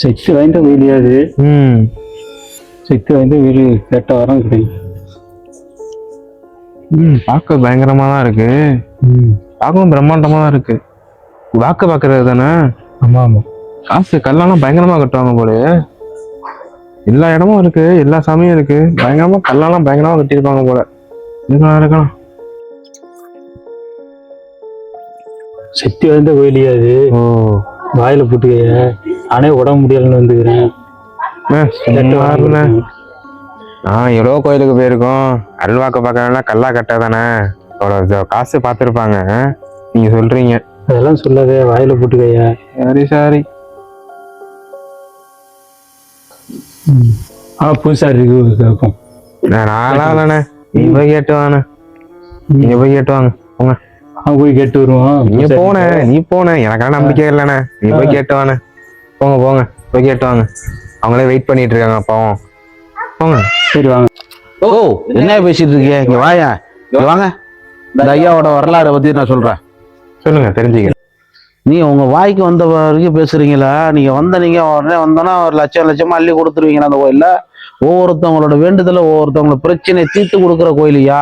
சக்தி வாய்ந்த கோயிலியாது ம். சக்தி வாய்ந்த கோயில் கேட்ட வரம் கிடைக்கும் ம் பார்க்க பயங்கரமா தான் இருக்கு பார்க்கவும் பிரம்மாண்டமா தான் இருக்கு. வாக்கு பார்க்கறது தானே? ஆமா ஆமா காசு கல்லெல்லாம் பயங்கரமா கட்டுவாங்க போல. எல்லா இடமும் இருக்கு எல்லா சாமியும் இருக்கு. பயங்கரமா கல்லெல்லாம் பயங்கரமா கட்டியிருப்பாங்க போல. இருக்கலாம் இருக்கலாம். சக்தி வாய்ந்த கோயிலியாது ஓ. வாயில போட்டுக்கைய. நானே உடம்பு முடியலன்னு வந்துக்கிறேன். நான் எவ்வளோ கோயிலுக்கு போயிருக்கோம்? அல்வாக்கு பார்க்கறதுனா கல்லா கட்ட தானே? அவ்வளோ காசு பார்த்துருப்பாங்க. நீங்க சொல்றீங்க. அதெல்லாம் சொல்லாதே வாயில போட்டுக்கைய. சரி சரி. ஆ இருக்கு கேட்கும் நான் நான்லாம் இல்லைண்ணே நீ போய் கேட்டு வாண்ணே. நீங்க போய் கேட்டு வாங்க. போங்க. அவன் போய் கேட்டு வருவோம். நீ போன நீ போன. எனக்கெல்லாம் நம்பிக்கை இல்லைண்ணே. நீ போய் கேட்டு வாண்ணே போங்க போங்க. போய் கேட்டு வாங்க அவங்களே வெயிட் பண்ணிட்டு இருக்காங்க பாவம். போங்க. சரி வாங்க. ஓ என்ன பேசிட்டு இருக்கீங்க? இங்க வாயா. இங்க வாங்க. இந்த ஐயாவோட வரலாறை பத்தி நான் சொல்றேன். சொல்லுங்க தெரிஞ்சுக்கிறேன். நீ உங்க வாய்க்கு வந்த வரைக்கும் பேசுறீங்களா? நீங்க வந்த நீங்க உடனே வந்தோன்னா ஒரு லட்சம் லட்சமா அள்ளி கொடுத்துருவீங்களா அந்த கோயில்ல. ஒவ்வொருத்தவங்களோட வேண்டுதல ஒவ்வொருத்தவங்களோட பிரச்சனையை தீர்த்து கொடுக்குற கோயிலையா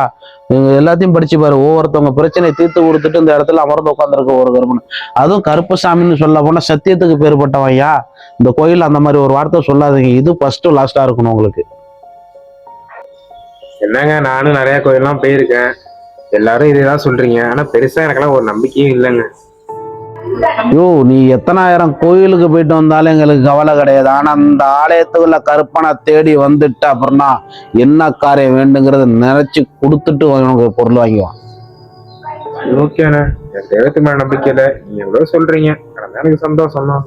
இவங்க எல்லாத்தையும் படிச்சு பாரு. ஒவ்வொருத்தவங்க பிரச்சனையை தீர்த்து கொடுத்துட்டு இந்த இடத்துல அமர்ந்து உட்காந்துருக்க ஒரு கருமன் அதுவும் கருப்பசாமின்னு சொல்ல போனா சத்தியத்துக்கு பேர்பட்டவையா இந்த கோயில் அந்த மாதிரி ஒரு வார்த்தை சொல்லாதீங்க. இது ஃபர்ஸ்ட் லாஸ்டா இருக்கணும் உங்களுக்கு. என்னங்க? நானும் நிறைய கோயிலெல்லாம் போயிருக்கேன். எல்லாரும் இதேதான் சொல்றீங்க. ஆனா பெருசா எனக்கெல்லாம் ஒரு நம்பிக்கையும் இல்லைங்க. ஐயோ நீ எத்தனாயிரம் கோயிலுக்கு போயிட்டு வந்தாலும் எங்களுக்கு கவலை கிடையாது. ஆனா அந்த ஆலயத்துக்குள்ள கருப்பனை தேடி வந்துட்ட அப்புறம்னா என்ன காரியம் வேண்டுங்கிறத நினைச்சு கொடுத்துட்டு உனக்கு பொருள் வாங்கிவான் ஓகேண்ணே எனக்கு தெய்வத்து மேல நம்பிக்கையில நீங்க எவ்வளவு சொல்றீங்க. எனக்கு சந்தோஷம் தான்